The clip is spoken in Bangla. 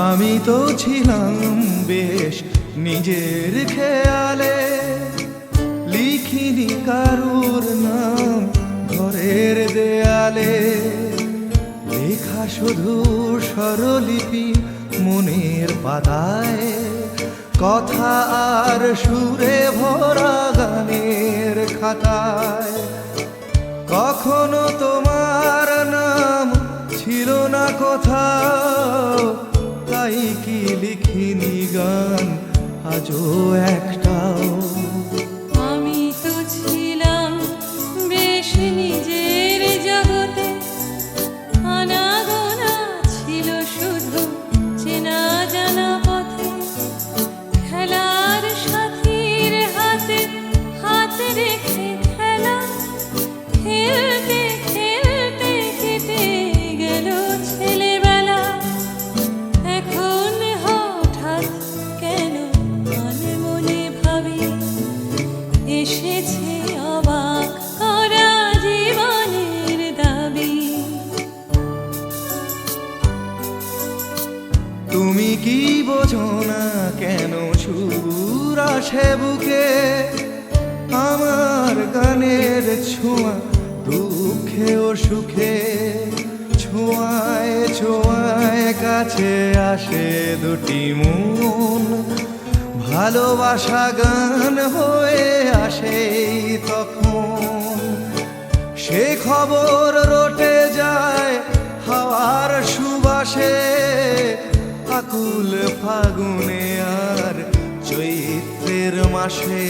আমি তো ছিলাম বেশ নিজের খেয়ালে। লিখিনি কারুর নাম ঘরের দেয়ালে। লেখা শুধু স্বরলিপি মনের পাতায়। কথা আর সুরে ভরা গানের খাতায়। কখনো তোমার নাম ছিল না কোথাও। তাই কি লিখিনি গান? আজও একটাও তুমি কি বোঝো না কেন সুর আসে বুকে? আমার গানের ছোঁয়া, দুঃখে ও সুখে ছোঁয়ায় ছোঁয়ায় কাছে আসে দুটি মন। ভালোবাসা গান হয়ে আসে তখন। সে খবর রটে যায়, হাওয়ার সুবাসে আকুল ফাগুনে আর চৈত্রের মাসে